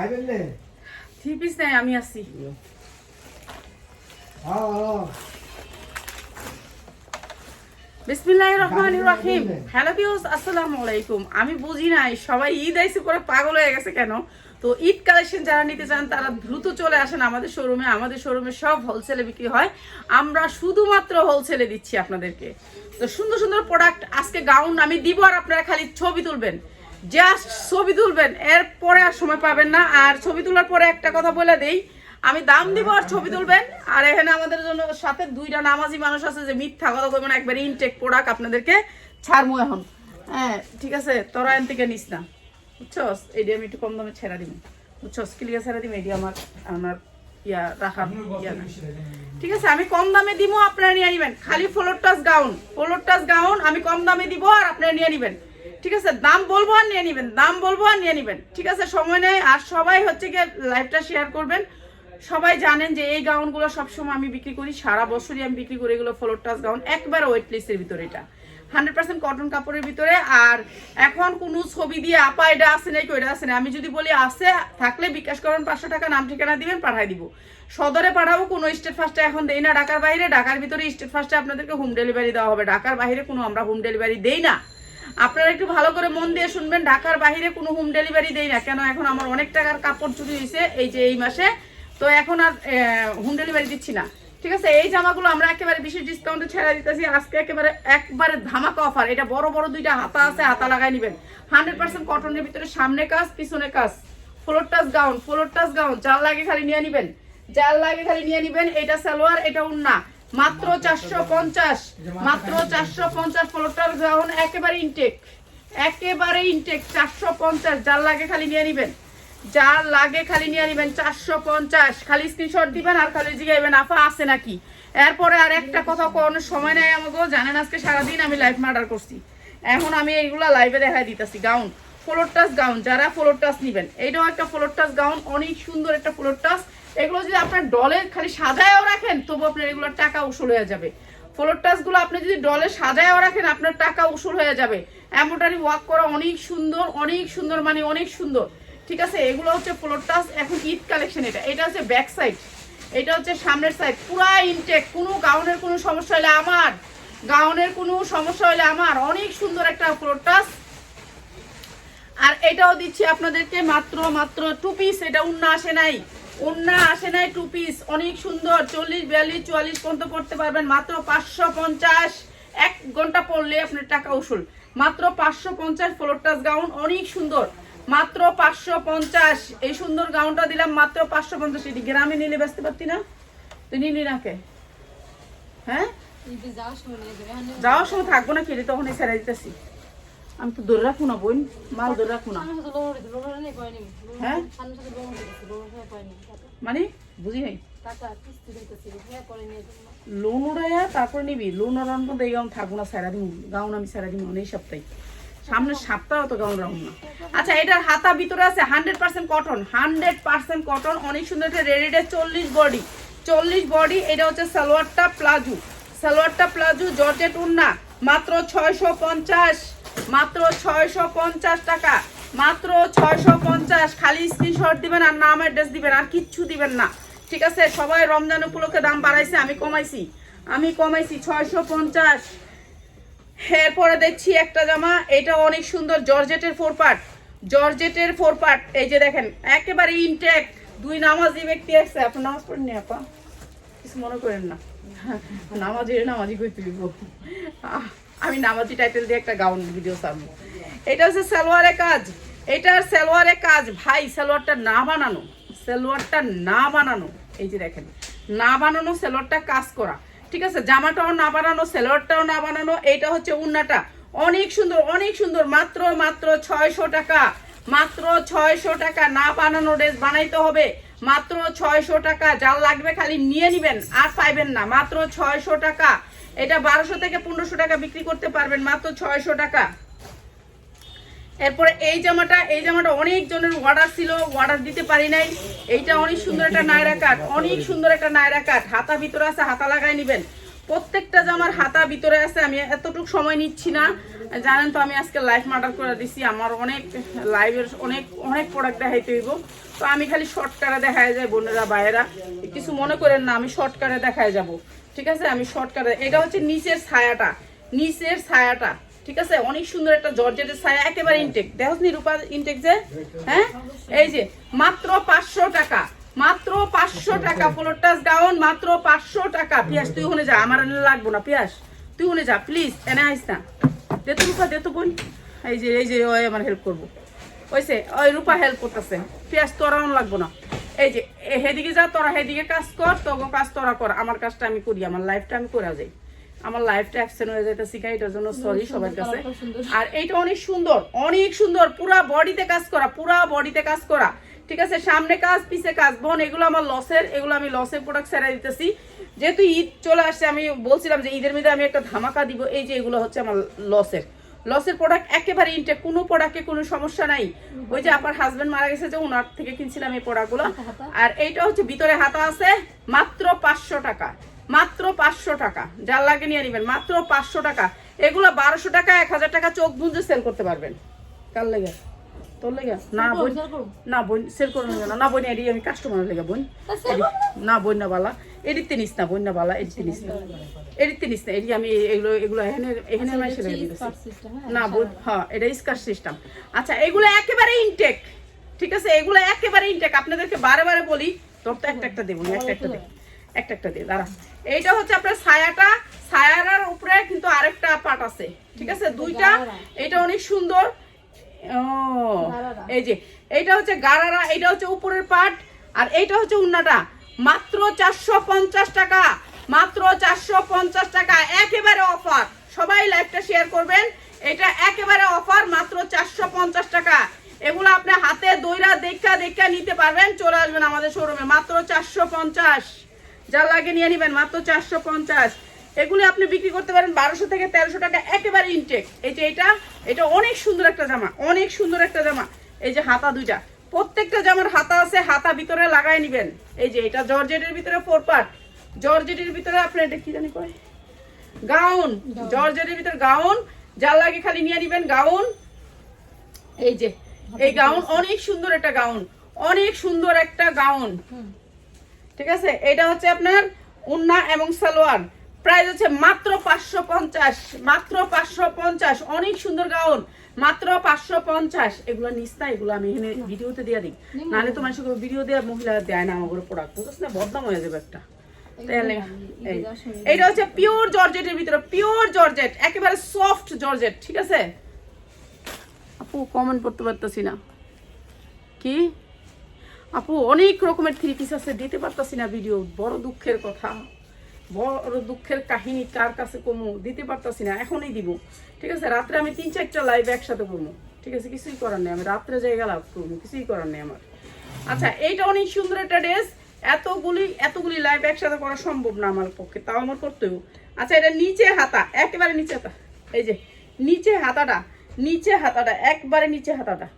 আইবেন three piece নাই আমি রাহিম। Hello আসসালামু আলাইকুম। আমি বুঝি নাই সবাই ঈদ আইসে করে পাগল হয়ে গেছে কেন? তো ঈদ কালেকশন যারা নিতে চান তারা দ্রুত চলে আসেন আমাদের শোরুমে আমাদের শোরুমে সব হোলসেলে বিক্রি হয়। আমরা শুধুমাত্র হোলসেলে দিচ্ছি আপনাদেরকে। তো সুন্দর সুন্দর প্রোডাক্ট আজকে গাউন আমি দিব আর আপনারা খালি ছবি তুলবেন। জাস্ট ছবি তুলবেন এরপরে আর সময় পাবেন না। আর ছবি তোলার পরে একটা কথা বলে দেই আমি দাম দিব আর ছবি তুলবেন। আর এখানে আমাদের জন্য সাথে দুইটা নামাজি মানুষ আছে যে মিথ্যা কথা কইবেন একবারে ইনটেক প্রোডাক্ট আপনাদেরকে ছাড়বো এখন। হ্যাঁ ঠিক আছে তোরা এন থেকে নিস না। বুঝছস? এটি আমি একটু কম দামে ছেড়া দিব। বুঝছস? ক্লিয়ার ছেড়া দিব এটি আমার আমার ইয়া রাখার ইয়া না। ঠিক আছে আমি কম দামে দিব আপনারা নিয়ে নিবেন। খালি floor touch gown floor touch gown আমি কম দামে দিব আর আপনারা নিয়ে নিবেন। ঠিক আছে, দাম বলব আর নিয়ে নিবেন, দাম বলব আর নিয়ে নিবেন। ঠিক আছে, সময় নেই, আর সবাই হচ্ছে গিয়ে লাইভটা শেয়ার করবেন। সবাই জানেন যে এই গাউনগুলো সবসময় আমি বিক্রি করি, সারা বছরই আমি বিক্রি করি এগুলো ফ্লোর টাচ গাউন একবার ওয়েটলেসের ভিতরে এটা। হান্ড্রেড পার্সেন্ট কটন কাপড়ের ভিতরে, আর এখন কোনো ছবি দিয়ে, আপা, এটা আছে নাকি, ওইটা আছে না আমি যদি বলি আছে, থাকলে বিকাশ করেন, পাঁচশো টাকা, নাম ঠিকানা দিবেন, পাঠাই দিব। সদরে পাঠাবো, কোনো স্টেট ফার্স্টে এখন দেই না, ঢাকার বাইরে, ঢাকার ভিতরে স্টেট ফার্স্টে আপনাদেরকে হোম ডেলিভারি দেওয়া হবে। ঢাকার বাইরে কোনো আমরা হোম ডেলিভারি দেই না। আপনারা একটু ভালো করে মন দিয়ে শুনবেন, ঢাকার বাইরে কোনো হোম ডেলিভারি দেই না। কেন, এখন আমার অনেক টাকার কাপড় চুরি হয়েছে এই যে এই মাসে। তো এখন আর হোম ডেলিভারি দিচ্ছি না। ঠিক আছে, এই জামাগুলো আমরা একেবারে বিশেষ ডিসকাউন্টে ছেড়ে দিতেছি। আজকে একেবারে একবারে ধামাকা অফার এটা বড় বড় দুইটা হাতা আছে, হাতা লাগাই নেবেন। হান্ড্রেড পার্সেন্ট কটনের ভিতরে সামনে কাজ, পিছনে কাজ। Floor touch gown floor touch gown যার লাগে খালি নিয়ে নিবেন। যার লাগে খালি নিয়ে নিবেন, এটা সালোয়ার, এটা উন্না। মাত্র চারশো পঞ্চাশ, মাত্র চারশো পঞ্চাশ টাচ গাউন একেবারে ইনটেক একেবারে ইনটেক চারশো পঞ্চাশ, যার লাগে খালি নিয়ে নিবেন। যার লাগে খালি নিয়ে নিবেন, চারশো পঞ্চাশ, খালি স্ক্রিনশট দিবেন আর খালি জিগাইবেন, আফা, আছে নাকি? এরপরে আর একটা কথা কোনো সময় নেই আমাকে জানেন আজকে সারাদিন আমি লাইভ মার্ডার করছি। এখন আমি এইগুলা লাইভে দেখাই দিতেছি গাউন ফ্লোর টাচ গাউন যারা ফ্লোর টাচ নিবেন, এইটাও একটা ফ্লোর টাচ গাউন অনেক সুন্দর একটা ফ্লোর টাচ এগুলো যদি আপনার ডলের খালি সাজায়ও রাখেন তবু আপনার এগুলোর টাকা উসুল হয়ে যাবে। ফ্লোর টাচগুলো আপনি যদি ডলে সাজায়ও রাখেন, আপনার টাকা উসুল হয়ে যাবে। এমব্রয়ডারি ওয়ার্ক করা অনেক সুন্দর অনেক সুন্দর মানে অনেক সুন্দর। ঠিক আছে? এগুলো হচ্ছে ফ্লোর টাচ এখন ঈদ কালেকশন এটা। এটা হচ্ছে ব্যাক সাইড এটা হচ্ছে সামনের সাইড পুরা ইনটেক কোনো গাউনের কোনো সমস্যা হলে আমার গাউনের কোনো সমস্যা হলে আমার। অনেক সুন্দর একটা ফ্লোর টাচ আর এটাও দিচ্ছি আপনাদেরকে মাত্র মাত্র টু পিস এটা উন্না আসে নাই। উন্না আসে নাই টু পিস অনেক সুন্দর চল্লিশ বিয়াল্লিশ চুয়াল্লিশ পর্যন্ত পড়তে পারবেন মাত্র পাঁচশো পঞ্চাশ। এক ঘণ্টা পড়লে আপনার টাকা উসুল। মাত্র পাঁচশো পঞ্চাশ ফ্লোর টাচ গাউন অনেক সুন্দর। মাত্র পাঁচশো পঞ্চাশ। এই সুন্দর গাউনটা দিলাম মাত্র পাঁচশো পঞ্চাশ। এটি গ্রামে নিলে বেচতে পারতি না? তুই নিলি নাকে হ্যাঁ? যাওয়ার সময় থাকব না কেটে তখন ছেড়ে দিতেছি। আমি তো ধরে রাখব না বোন। মাল ধরে রাখব না। হ্যাঁ? মানে বুঝি নাই লোন উড়াইয়া তারপর নিবি। লোন উড়ান তো এই গাউন থাকব না সারা দিন গাউন আমি সারা দিন সপ্তাহে সামনের সপ্তাহ তো গাউন রাখুন না আচ্ছা এটার হাতা ভিতরে আছে hundred percent cotton. Hundred percent cotton, অনেক সুন্দর একটা রেডিডের চল্লিশ বডি। চল্লিশ বডি, এটা হচ্ছে সালোয়ারটা প্লাজো। সালোয়ারটা প্লাজো, জর্জেট উন্না মাত্র ছয়শো পঞ্চাশ। মাত্র ছয়শো পঞ্চাশ টাকা। মাত্র ছয়শো পঞ্চাশ। খালি স্ক্রিনশট দিবেন আর নাম অ্যাড্রেস দিবেন, আর কিচ্ছু দিবেন না। ঠিক আছে? সবাই রমজান উপলক্ষে দাম বাড়াইছে, আমি কমাইছি। আমি কমাইছি ছয়শো পঞ্চাশ। এরপরে দেখছি একটা জামা, এটা অনেক সুন্দর, জর্জেটের ফোর পার্ট জর্জেটের ফোর পার্ট এই যে দেখেন, একেবারে ইনটেক দুই নামাজি ব্যক্তি আসছে আপনার নামাজ পড়েন নি, আপা? কিছু মনে করেন না। নামাজি নামাজি কই তুলিব আমি নামাজি টাইটেল দিয়ে একটা গাউন ভিডিও সারবো এটা হচ্ছে সালোয়ারের কাজ। এটার সালোয়ারের কাজ, ভাই, সালোয়ারটা না বানানো, সালোয়ারটা না বানানো। এই যে দেখেন, না বানানো সালোয়ারটা কাজ করা। ঠিক আছে, জামাটাও না বানানো, সালোয়ারটাও না বানানো এইটা হচ্ছে উন্নাটা। অনেক সুন্দর অনেক সুন্দর, মাত্র মাত্র ছয়শো টাকা। মাত্র ছয়শো টাকা না বানানো ড্রেস বানাইতে হবে। মাত্র ছয়শো টাকা যার লাগবে খালি নিয়ে নিবেন, আর পাইবেন না। মাত্র ছয়শো টাকা। এটা বারোশো থেকে পনেরোশো টাকা বিক্রি করতে পারবেন, মাত্র ছয়শো টাকা। এরপরে এই জামাটা এই জামাটা অনেক জনের অর্ডার ছিল অর্ডার দিতে পারি নাই। এইটা অনেক সুন্দর একটা নায়রা কাট, অনেক সুন্দর একটা নায়রা কাট। হাতা ভিতরে আছে, হাতা লাগাই নিবেন। প্রত্যেকটা জামার হাতা ভিতরে আছে, আমি এতটুকু সময় নিচ্ছি না। জানেন তো, আমি আজকে লাইভ মার্ডার করে দিছি, আমার অনেক লাইভের অনেক অনেক প্রোডাক্ট দেখাইতে হইব। তো আমি খালি শর্টকাটে দেখায় যায় বোনেরা বাইরা কিছু মনে করেন না, আমি শর্টকাটে দেখায় যাব। ঠিক আছে? আমি শর্টকাটে এটা হচ্ছে নিচের ছায়াটা নিচের ছায়াটা। ঠিক আছে? অনেক সুন্দর একটা জর্জেটের ছায়া, একেবারে ইনটেক দেখো নি রূপা ইনটেক যে? হ্যাঁ? এই যে, মাত্র পাঁচশো টাকা, মাত্র পাঁচশো টাকা ফ্লোরটাস গাউন মাত্র পাঁচশো টাকা। পিয়াস, তুই ওখানে যা, আমার লাগবো না, পিয়াস। তুই ওখানে যা প্লিজ এনে আইস না। দে তো রূপা, দে তো বোন এই যে এই যে, ওই আমার হেল্প করব। ওইসে ওই রূপা হেল্প করতেছে। পিয়াস, তোরা লাগবো না। এই যে হেদিকে যা, তোরা হেদিকে কাজ কর, তোকে কাজ তোরা কর। আমার কাজটা আমি করি, আমার লাইফটা আমি করে যাই। আমার লাইফটা অ্যাবসেন্ট হয়ে যাইতেছি শিখাই এটার জন্য সরি সবার কাছে। আর এইটা অনেক সুন্দর অনেক সুন্দর পুরা বডিতে কাজ করা পুরা বডিতে কাজ করা। ঠিক আছে সামনে কাজ পিছে কাজ বোন এগুলো আমার লসের এগুলো আমি লসের প্রোডাক্ট ছেড়ে দিতেছি। যেহেতু ঈদ চলে আসছে আমি বলছিলাম যে ঈদের মধ্যে আমি একটা ধামাকা দিব এই যে এগুলো হচ্ছে আমার লসের লসের প্রোডাক্ট একেবারে ইনটেক কোনো প্রোডাক্টে কোনো সমস্যা নাই। ওই যে আপনার হাজব্যান্ড মারা গেছে যে ওনার থেকে কিনছিলাম এই প্রোডাক্টগুলো আর এইটা হচ্ছে ভিতরে হাতা আছে মাত্র পাঁচশো টাকা। মাত্র পাঁচশো টাকা। যার লাগে নিয়ে নেবেন মাত্র পাঁচশো টাকা। এগুলো বারোশো টাকা এক হাজার টাকা চোখ বুঝে সেল করতে পারবেন। কার লেগে? তোর লেগে? না বোন না বোন সেল করে না না বোন এডি আমি কাস্টমার লেগে বোন। না। বোন না বালা। এডিতে নিস না বোন না বালা এডিতে নিস না। এডিতে নিস না এডি আমি এগুলো এগুলো এখানে এখানে মাসে লেগে না বোন হ্যাঁ এটা স্কার সিস্টেম আচ্ছা এগুলো একেবারে ইনটেক ঠিক আছে? এগুলো একেবারে ইনটেক আপনাদেরকে বারে বারে বলি তোর তো একটা একটা দেবো একটা একটা দেবো। একটা একটা দিয়ে দাঁড়া এইটা হচ্ছে আপনার ছায়াটা। ছায়ার উপরে কিন্তু আরেকটা পাট আছে ঠিক আছে? দুইটা। এটা অনেক সুন্দর। ও এই যে এইটা হচ্ছে গারারা এইটা হচ্ছে উপরের পাট আর এইটা হচ্ছে উন্নাটা। মাত্র চারশো পঞ্চাশ টাকা মাত্র চারশো পঞ্চাশ টাকা একেবারে অফার। সবাই লাইভটা শেয়ার করবেন। এটা একেবারে অফার মাত্র চারশো পঞ্চাশ টাকা। এগুলো আপনি হাতে দইরা দেখা দেখা নিতে পারবেন চলে আসবেন আমাদের শোরুমে মাত্র চারশো পঞ্চাশ। যা লাগে নিয়ে নেবেন মাত্র চারশো পঞ্চাশ। এগুলি আপনি বিক্রি করতে পারেন বারোশো থেকে তেরোশো টাকা একেবারে ইনটেক এই যে এটা এটা অনেক সুন্দর একটা জামা অনেক সুন্দর একটা জামা। এই যে হাতা দুইটা প্রত্যেকটা জামার হাতা আছে হাতা ভিতরে লাগাই নিবেন। এই যে এটা জর্জেটের ভিতরে ফোর পার্ট জর্জেটের ভিতরে আপনি এটা কি জানি কয়? গাউন। জর্জেটের ভিতরে গাউন যার লাগে খালি নিয়ে নিবেন গাউন। এই যে এই গাউন অনেক সুন্দর একটা গাউন অনেক সুন্দর একটা গাউন। ঠিক আছে? এটা হচ্ছে আপনার উন্না এবং সালোয়ার। প্রাইস হচ্ছে মাত্র পাঁচশো পঞ্চাশ মাত্র পাঁচশো পঞ্চাশ। অনেক সুন্দর গাউন মাত্র পাঁচশো পঞ্চাশ। এগুলো নিস না এগুলো আমি এখানে ভিডিওতে দিয়ে দিই। নাহলে তো মানুষকে ভিডিও দেওয়া মহিলা দেয় না আমার প্রোডাক্ট। বুঝছিস না? বদনাম হয়ে যাবে একটা। এইটা হচ্ছে পিওর জর্জেটের ভিতরে পিওর জর্জেট একেবারে সফট জর্জেট ঠিক আছে? আপু কমেন্ট করতে পারতেছি না। কি? আপু, অনেক রকমের থ্রি পিস আছে, দিতে পারতাছি না ভিডিও বড় দুঃখের কথা। বড় দুঃখের কাহিনী কার কাছে কমু, দিতে পারতাছি না, এখনই দিব। ঠিক আছে, রাত্রে আমি তিন চারটা লাইভ একসাথে করব ঠিক আছে, কিছুই করার নেই, আমি রাত্রে জায়গা লাভ করব কিছুই করার নেই আমার। আচ্ছা এইটা অনেক সুন্দর একটা ড্রেস এতগুলি এতগুলি লাইভ একসাথে করা সম্ভব না আমার পক্ষে, তাও আমার করতে হবে আচ্ছা এটা নিচে হাতা, একেবারে নিচে হাতা, এই যে, নিচে হাতাটা নিচে হাতাটা, একবারে নিচে হাতাটা।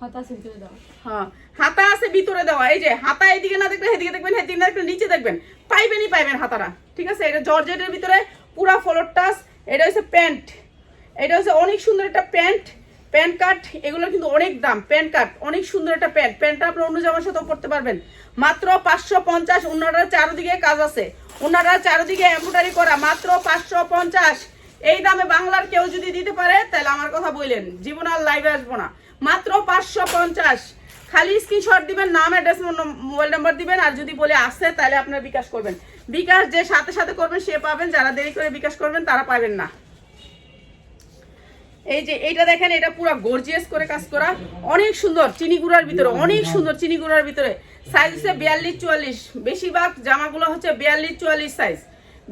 হাতা আছে ভিতরে দেওয়া, এই যে হাতা না দেখবেন না দেখবেন নিচে দেখবেন। পাইবেন ঠিক আছে? এটা জর্জেটের ভিতরে পুরা ফলোর এটা হচ্ছে প্যান্ট, এটা হচ্ছে অনেক সুন্দর একটা প্যান্ট প্যান্ট কাট এগুলো কিন্তু অনেক দাম অনেক সুন্দর একটা প্যান্ট সাথেও পারবেন। মাত্র পাঁচশো পঞ্চাশ ওনারা চারোদিকে কাজ আছে। ওনারা চারোদিকে এম্ব্রয়ডারি করা, মাত্র পাঁচশো পঞ্চাশ। এই দামে বাংলার কেউ যদি দিতে পারে, তাহলে আমার কথা বললেন, জীবন আর লাইভে আসব না। মাত্র পাঁচশো পঞ্চাশ। খালি স্ক্রিনশট দিবেন, নাম অ্যাড্রেস মোবাইল নাম্বার দিবেন, আর যদি বলে আসে তাহলে আপনার বিকাশ করবেন। বিকাশ যে সাথে সাথে করবেন, সে পাবেন, যারা দেরি করে বিকাশ করবেন, তারা পাবেন না। এই যে, এইটা দেখেন, এটা পুরো গর্জিয়াস করে কাজ করা। অনেক সুন্দর, চিনি গুঁড়ার ভিতরে, অনেক সুন্দর চিনি গুঁড়ার ভিতরে। সাইজ হচ্ছে বিয়াল্লিশ চুয়াল্লিশ। বেশিরভাগ জামাগুলো হচ্ছে বিয়াল্লিশ চুয়াল্লিশ সাইজ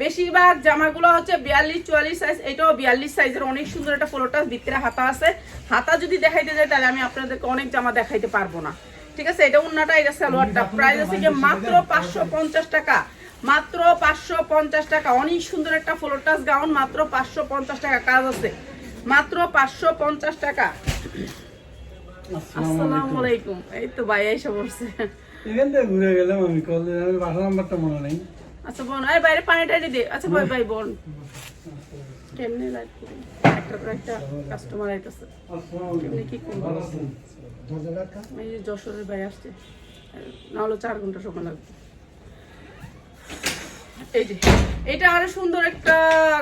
বেশিরভাগ জামাগুলো হচ্ছে বিয়াল্লিশ চুয়াল্লিশ সাইজ এটাও বিয়াল্লিশ সাইজের অনেক সুন্দর একটা ফলোটা ভিতরে হাতা আছে। হাতা যদি দেখাইতে যাই তাহলে আমি আপনাদেরকে অনেক জামা দেখাইতে পারব না। ঠিক আছে? এটা উন্নাটা এটা সালোয়ারটা। প্রাইস আছে গিয়ে মাত্র পাঁচশো পঞ্চাশ টাকা। মাত্র পাঁচশো পঞ্চাশ টাকা। অনেক সুন্দর একটা ফ্লোটাস গাউন মাত্র পাঁচশো পঞ্চাশ টাকা কাজ আছে। মাত্র পাঁচশো পঞ্চাশ টাকা। আসসালামু আলাইকুম। এই তো ভাই এসে বসছে এখান থেকে ঘুরে গেলাম আমি। কল বাসা নাম্বারটা মনে নেই। আচ্ছা বোন, এই বাইরে পানি টানি দে। আচ্ছা ভাই ভাই, বোন। কেমনে একটা পর একটা কাস্টমার আইতেছে। কেমনে কি করব? এই যশোরের ভাই আসছে। না হলো চার ঘণ্টা সময় লাগবে। এই যে এটা আরও সুন্দর একটা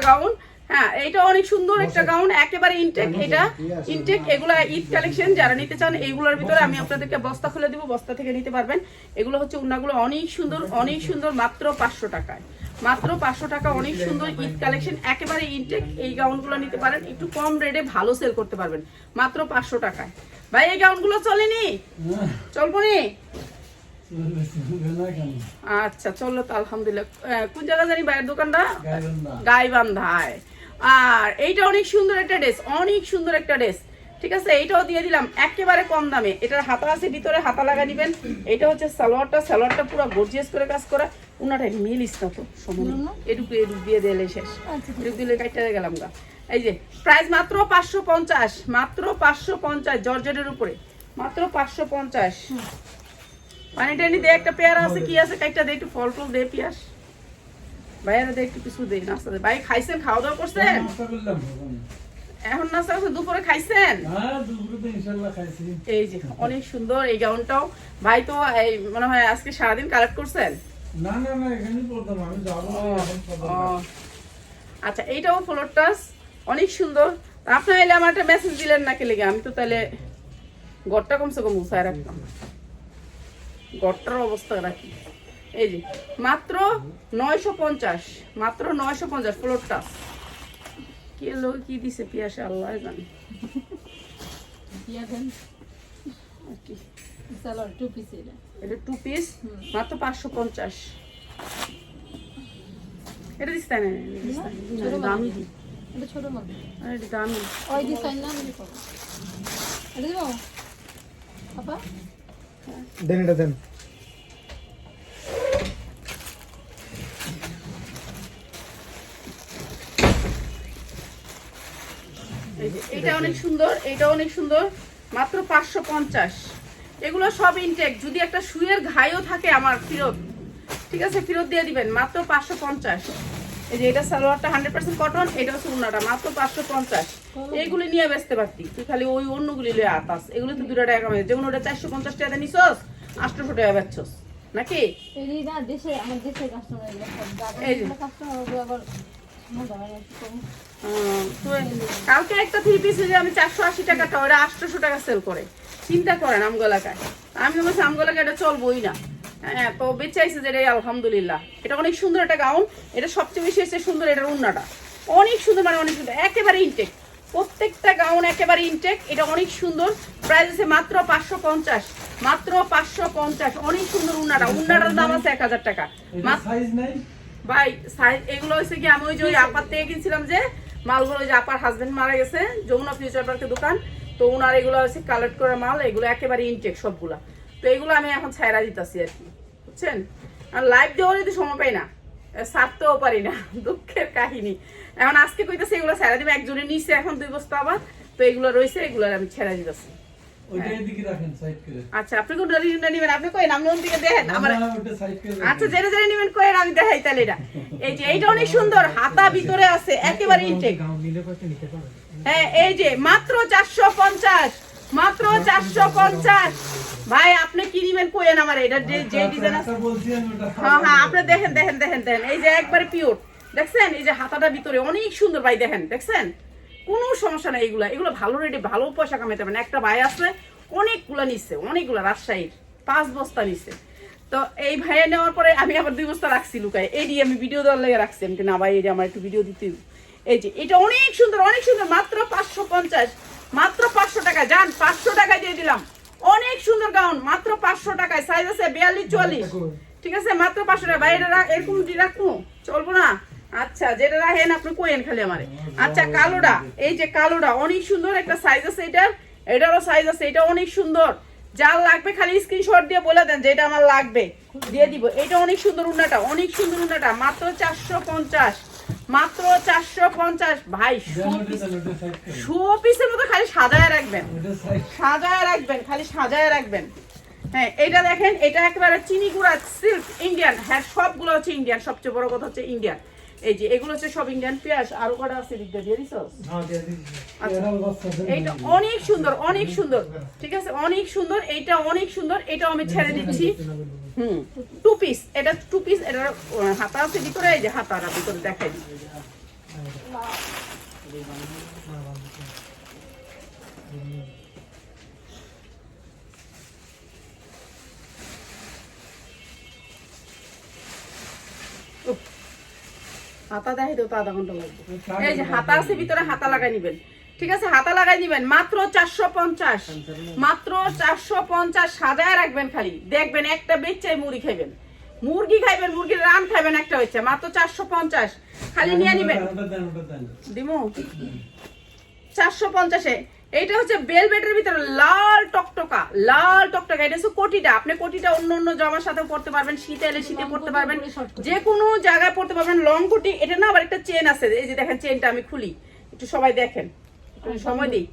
গাউন হ্যাঁ এটা অনেক সুন্দর একটা গাউন একেবারে ইনটেক এটা ইনটেক এগুলা ঈদ কালেকশন যারা নিতে চান এইগুলোর ভিতরে আমি আপনাদেরকে বস্তা খুলে দিব বস্তা থেকে নিতে পারবেন। এগুলো হচ্ছে উন্নাগুলো অনেক সুন্দর অনেক সুন্দর মাত্র পাঁচশো টাকায়। মাত্র পাঁচশো টাকা অনেক সুন্দর ঈদ কালেকশন একেবারে ইনটেক এই গাউনগুলো নিতে পারেন একটু কম রেটে ভালো সেল করতে পারবেন। মাত্র পাঁচশো টাকায়। ভাই এই গাউনগুলো চলেনি? চলবো নি আচ্ছা চলো তো আলহামদুলিল্লাহ। কোন জায়গা জানি বাইরের দোকানটা? গাইবান্ধায়। আর এইটা অনেক সুন্দর একটা ড্রেস অনেক সুন্দর একটা ড্রেস। ঠিক আছে? এইটাও দিয়ে দিলাম একেবারে কম দামে। এটার হাতা আছে ভিতরে হাতা লাগা দিবেন এটা হচ্ছে সালোয়ারটা। সালোয়ারটা পুরো গর্জিয়াস করে কাজ করা। উনাটাই মিলিস না তো সময় এটুকু এটুকু দিয়ে দিলে শেষ। এটুকু দিলে কাটতে গেলাম গা। এই যে প্রাইস মাত্র পাঁচশো পঞ্চাশ। মাত্র পাঁচশো পঞ্চাশ জর্জেটের উপরে। মাত্র পাঁচশো পঞ্চাশ। পানি টানি দে একটা পেয়ারা আছে কি আছে? কাইটা দে একটু ফল টল দে পিয়াস। ভাইয়ারা একটু কিছু দে নাস্তা ভাই খাইছেন খাওয়া দাওয়া করছেন এখন নাস্তা করছেন দুপুরে খাইছেন? এই যে অনেক সুন্দর এই গাউনটাও। ভাই তো এই মনে হয় আজকে সারাদিন কালেক্ট করছেন? না না না এখানে পড়তাম। আমি যাব ও, আচ্ছা এইটাও ফ্লোর টাচ অনেক সুন্দর। তা আপনার এলে আমার একটা মেসেজ দিলেন না কে লেগে? আমি তো তাহলে গড়টা কমসে কম উঠায় রাখতাম। গড়টার অবস্থা রাখি এই যে মাত্র নয়শো পঞ্চাশ মাত্র নয়শো পঞ্চাশ ফ্লোর টাচ কি এলো কি দিছে পিয়াসে আল্লাহ জানে। এটা। টু পিস মাত্র পাঁচশো পঞ্চাশ। এটা দিস তাই না? দামি। দি আরে এটা দামি। দেন এটা দেন এটা অনেক সুন্দর এটা অনেক সুন্দর। মাত্র পাঁচশো পঞ্চাশ। এগুলো সব ইনটেক যদি একটা সুইয়ের ঘাইও থাকে আমার ফেরত ঠিক আছে ফেরত দিয়ে দিবেন মাত্র পাঁচশো পঞ্চাশ। এই যে এটা সালোয়ারটা হান্ড্রেড পার্সেন্ট কটন এটা হচ্ছে উন্নাটা মাত্র পাঁচশো পঞ্চাশ। এইগুলি নিয়ে বেচতে পারতি তুই খালি ওই অন্যগুলি লিয়ে আতাস এগুলো তো দুটো টাকা কামাই যেমন ওটা চারশো পঞ্চাশ টাকা নিছস আটশোশো টাকা বেচছস নাকি? এই যে। কালকে একটা থ্রি পিস আমি চারশো আশি টাকাটা ওরা আটশোশো টাকা সেল করে। চিন্তা করেন আমগোলাকায় আমি তো বলছি আমগোলাকায় এটা চলবই না। হ্যাঁ তো বেচাইছে যে এটাই আলহামদুলিল্লাহ। এটা অনেক সুন্দর একটা গাউন এটা সবচেয়ে বেশি এসে সুন্দর এটার উন্নাটা অনেক সুন্দর মানে অনেক সুন্দর একেবারে ইনটেক প্রত্যেকটা গাউন একেবারে ইনটেক এটা অনেক সুন্দর। প্রাইস আছে মাত্র পাঁচশো পঞ্চাশ মাত্র পাঁচশো পঞ্চাশ। অনেক সুন্দর উন্নাটা উন্নাটার দাম আছে এক হাজার টাকা। ভাই সাইজ এগুলো হচ্ছে কি আমি ওই যে ওই আপার থেকে কিনছিলাম যে মালগুলো যে আপার হাজবেন্ড মারা গেছে, যমুনা ফিউচার পার্কের দোকান, তো ওনার এগুলো হচ্ছে কালেক্ট করা মাল, এগুলো একেবারে ইনটেক সবগুলা। তো এগুলো আমি এখন ছায়রা দিতেছি আর কি, বুঝছেন? আর লাইভ দেওয়ার যদি সময় পাই না ছাড়তেও পারি না, দুঃখের কাহিনী। এখন আজকে কইতেছে এগুলো ছাড়া দিবে একজনে নিচে এখন দুই বস্তা আবার, তো এগুলো রয়েছে এগুলো আমি ছেড়া দিতেছি। আচ্ছা আপনি কোন নেবেন? আপনি কই নাম দিকে দেখেন আমার না, ওটা সাইড করে আচ্ছা জেনে জেনে নিবেন কয়েন আমি দেখাই তাহলে এটা। এই যে এইটা অনেক সুন্দর হাতা ভিতরে আছে একেবারে ইনটেক গাউন নিলে কয়টা নিতে পারেন হ্যাঁ এই যে মাত্র চারশো পঞ্চাশ মাত্র চারশো পঞ্চাশ। ভাই আপনি কি নিবেন কোয়েন আমার এটা যে যে ডিজাইন আছে? একটা বলছি হ্যাঁ হ্যাঁ আপনি দেখেন দেখেন দেখেন দেখেন এই যে একবারে পিওর দেখছেন? এই যে হাতাটা ভিতরে অনেক সুন্দর ভাই দেখেন দেখছেন? কোনো সমস্যা নাই এগুলা। এগুলো ভালো রেটে ভালো পয়সা কামাইতে পারেন একটা ভাই আছে অনেকগুলা নিচ্ছে অনেকগুলা রাজশাহীর পাঁচ বস্তা নিচ্ছে তো এই ভাইয়া নেওয়ার পরে আমি আবার দুই বস্তা রাখছি লুকায়। এই দিয়ে আমি ভিডিও দেওয়ার লেগে রাখছি। আমি না ভাই এই আমার একটু ভিডিও দিতে এই যে এটা অনেক সুন্দর অনেক সুন্দর মাত্র পাঁচশো পঞ্চাশ মাত্র পাঁচশো টাকা যান পাঁচশো টাকায় দিয়ে দিলাম। অনেক সুন্দর গাউন মাত্র পাঁচশো টাকায়। সাইজ আছে বিয়াল্লিশ চুয়াল্লিশ। ঠিক আছে মাত্র পাঁচশো টাকা ভাই এটা রাখ- এরকম রাখব? চলবো না? আচ্ছা যেটা রাখেন আপনি কোয়েন খালি আমারে। আচ্ছা কালোটা এই যে কালোটা অনেক সুন্দর একটা সাইজ আছে এটার। এটারও সাইজ আছে এটা অনেক সুন্দর। যার লাগবে খালি স্ক্রিনশট দিয়ে বলে দেন যে এটা আমার লাগবে। দিয়ে দিব। এটা অনেক সুন্দর উন্নাটা অনেক সুন্দর উন্নাটা। মাত্র চারশো পঞ্চাশ মাত্র চারশো পঞ্চাশ। ভাই শো পিসের মতো খালি সাজায় রাখবেন। সাজায় রাখবেন খালি সাজায় রাখবেন। হ্যাঁ এটা দেখেন এটা একেবারে চিনি গুঁড়া সিল্ক ইন্ডিয়ান হ্যাঁ সবগুলো হচ্ছে ইন্ডিয়ান সবচেয়ে বড় কথা হচ্ছে ইন্ডিয়ান এই যে এগুলো হচ্ছে সব ইন্ডিয়ান পেঁয়াজ আরও কটা আছে দিকটা দিয়ে দিছস হ্যাঁ দিছি। আচ্ছা। এইটা অনেক সুন্দর অনেক সুন্দর ঠিক আছে? অনেক সুন্দর এইটা অনেক সুন্দর এটা আমি ছেড়ে দিচ্ছি। হুম টু পিস এটা টু পিস এটা হাতা আছে ভিতরে এই যে হাতাটা ভিতরে দেখাই দিই হাতা দেখাই তো আধা ঘণ্টা লাগবে। এই যে হাতা আছে ভিতরে হাতা লাগাই নিবেন। ঠিক আছে হাতা লাগাই দিবেন মাত্র চারশো পঞ্চাশ। মাত্র চারশো পঞ্চাশ সাজায় রাখবেন খালি। দেখবেন একটা বেচাই মুড়ি খাইবেন। মুরগি খাইবেন মুরগির রান খাইবেন একটা হচ্ছে মাত্র চারশো পঞ্চাশ। খালি নিয়ে নিবেন। দিমু? চারশো পঞ্চাশে এইটা হচ্ছে বেল বেটের ভিতরে লাল টকটকা লাল টকটকা। এটা হচ্ছে কোটিটা। আপনি কোটিটা অন্য অন্য জামার সাথে পড়তে পারবেন শীতে এলে শীতে পড়তে পারবেন। যে কোনো জায়গায় পড়তে পারবেন লং কোটি। এটা না আবার একটা চেন আছে। এই যে দেখেন চেনটা আমি খুলি। একটু সবাই দেখেন। একটু সময় দিই।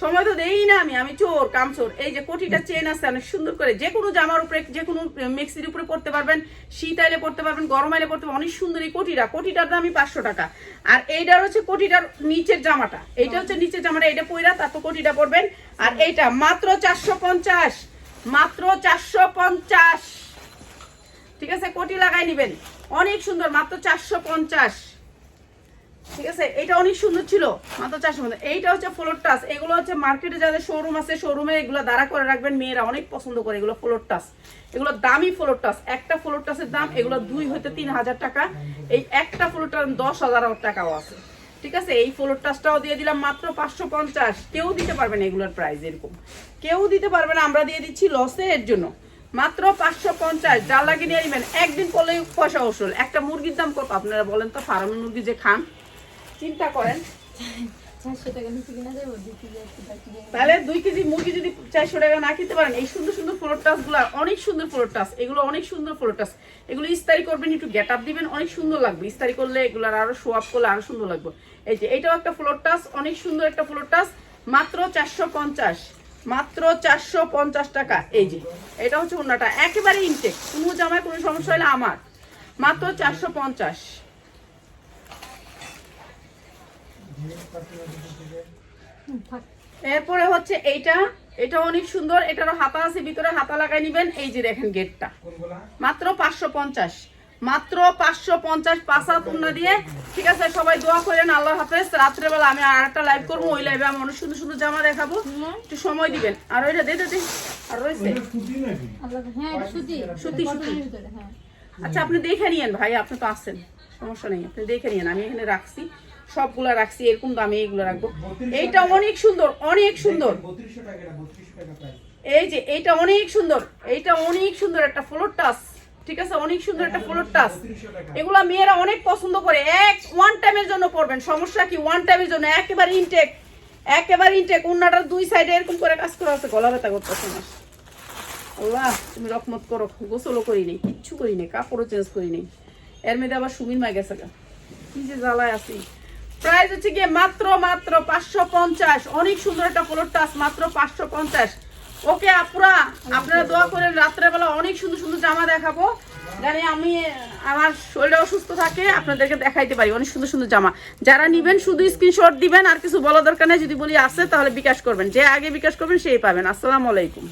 সময় তো দেই না আমি আমি চোর, কামচোর। এই যে কোটিটা চেন আছে, অনেক সুন্দর করে যে কোনো জামার উপরে, যে কোনো মিক্সির উপরে পড়তে পারবেন, শীত আইলে পড়তে পারবেন, গরম আইলে পড়তে পারবেন, অনেক সুন্দর এই কোটিটা। কোটিটার দামই পাঁচশো টাকা। আর এইটার হচ্ছে কোটিটার নিচের জামাটা। এইটা হচ্ছে নিচের জামাটা এটা পইরা তারপর কোটিটা পরবেন। আর এইটা মাত্র চারশো পঞ্চাশ। মাত্র চারশো পঞ্চাশ। ঠিক আছে, কোটি লাগাই নিবেন। অনেক সুন্দর, মাত্র চারশো পঞ্চাশ। ঠিক আছে? এটা অনেক সুন্দর ছিল। মাত্র চারশো মধ্যে এইটা হচ্ছে ফ্লোর টাচ এগুলো হচ্ছে মার্কেটে যাদের শোরুম আছে শোরুমে এগুলো দাঁড়া করে রাখবেন। মেয়েরা অনেক পছন্দ করে এগুলো ফ্লোর টাচ এগুলো দামি ফ্লোর টাচ একটা ফ্লোর টাচের দাম এগুলো দুই হতে তিন হাজার টাকা। এই একটা ফ্লোর টাচ দশ হাজার টাকাও আছে। ঠিক আছে? এই ফ্লোর টাচটাও দিয়ে দিলাম মাত্র পাঁচশো পঞ্চাশ। কেউ দিতে পারবে না এগুলোর প্রাইস এরকম। কেউ দিতে পারবে না, আমরা দিয়ে দিচ্ছি লসে এর জন্য। মাত্র পাঁচশো পঞ্চাশ। যা লাগিয়ে নিয়ে নেবেন। একদিন করলেই পয়সা ওসুল একটা মুরগির দাম কত? আপনারা বলেন তো, ফার্মের মুরগি যে খান। চিন্তা করেন। তাহলে দুই কেজি মুরগি যদি চারশো টাকা না কিনতে পারেন, এই সুন্দর সুন্দর ফ্লোর টাচগুলো, অনেক সুন্দর ফ্লোর টাচ, এগুলো অনেক সুন্দর ফ্লোর টাচ। এগুলো ইস্তারি করবেন, একটু গেট আপ দিবেন, অনেক সুন্দর লাগবে। ইস্তারি করলে এগুলো আরও শো আপ করলে আরও সুন্দর লাগবে। এই যে, এটাও একটা ফ্লোর টাচ, অনেক সুন্দর একটা ফ্লোর টাচ, মাত্র চারশো পঞ্চাশ, মাত্র চারশো পঞ্চাশ টাকা। এই যে, এটা হচ্ছে অন্যটা একেবারে ইনটেক কোনো জামায় কোনো সমস্যা হলে আমার, মাত্র চারশো পঞ্চাশ হুম, থাক এরপরে হচ্ছে এইটা এটা অনেক সুন্দর, এটারও হাতা আছে, ভিতরে হাতা লাগাই নিবেন। এই যে দেখেন গেটটা। মাত্র পাঁচশো পঞ্চাশ। মাত্র পাঁচশো পঞ্চাশ পাঁচা তুলনা দিয়ে। ঠিক আছে, সবাই দোয়া করেন, আল্লাহ হাফেজ। রাত্রেবেলা আমি আর একটা লাইভ করব, ওই লাইভে আমি অনেক সুন্দর সুন্দর জামা দেখাবো। একটু সময় দিবেন। আর ওইটা দে দে দে। আর রয়েছে? আচ্ছা আপনি দেখে নিয়েন, ভাই, আপনি তো আসছেন সমস্যা নেই, আপনি দেখে নিয়েন, আমি এখানে রাখছি। সবগুলা রাখছি, এরকম দামে এইগুলো রাখব। এইটা অনেক সুন্দর অনেক সুন্দর। এই যে, এইটা অনেক সুন্দর, এইটা অনেক সুন্দর একটা ফ্লোর টাচ ঠিক আছে? অনেক সুন্দর একটা ফ্লোর টাকা এগুলা মেয়েরা অনেক পছন্দ করে, এক ওয়ান টাইমের জন্য পড়বেন সমস্যা কি? ওয়ান টাইমের জন্য, একেবারে ইনটেক একেবারে ইনটেক উন্নাটার দুই সাইডে এরকম করে কাজ করা আছে, গলা ব্যথা করতেছে না আল্লাহ, তুমি রকমত করো, গোসলও করি নেই, কিচ্ছু করি নেই, কাপড়ও চেঞ্জ করি নেই। এর মধ্যে আবার সুমির মা গেছে গা। কি যে জ্বালায় আছি। প্রাইস হচ্ছে গিয়ে মাত্র মাত্র পাঁচশো পঞ্চাশ। অনেক সুন্দর একটা ফ্লোর টাচ মাত্র পাঁচশো পঞ্চাশ। ওকে, আপুরা, আপনারা দোয়া করেন, রাত্রেবেলা অনেক সুন্দর সুন্দর জামা দেখাবো। জানি আমি, আমার শরীরটা অসুস্থ থাকে, আপনাদেরকে দেখাইতে পারি অনেক সুন্দর সুন্দর জামা। যারা নিবেন, শুধু স্ক্রিনশট দিবেন, আর কিছু বলা দরকার নেই, যদি বলি আসে তাহলে বিকাশ করবেন। যে আগে বিকাশ করবেন, সেই পাবেন। আসসালামু আলাইকুম।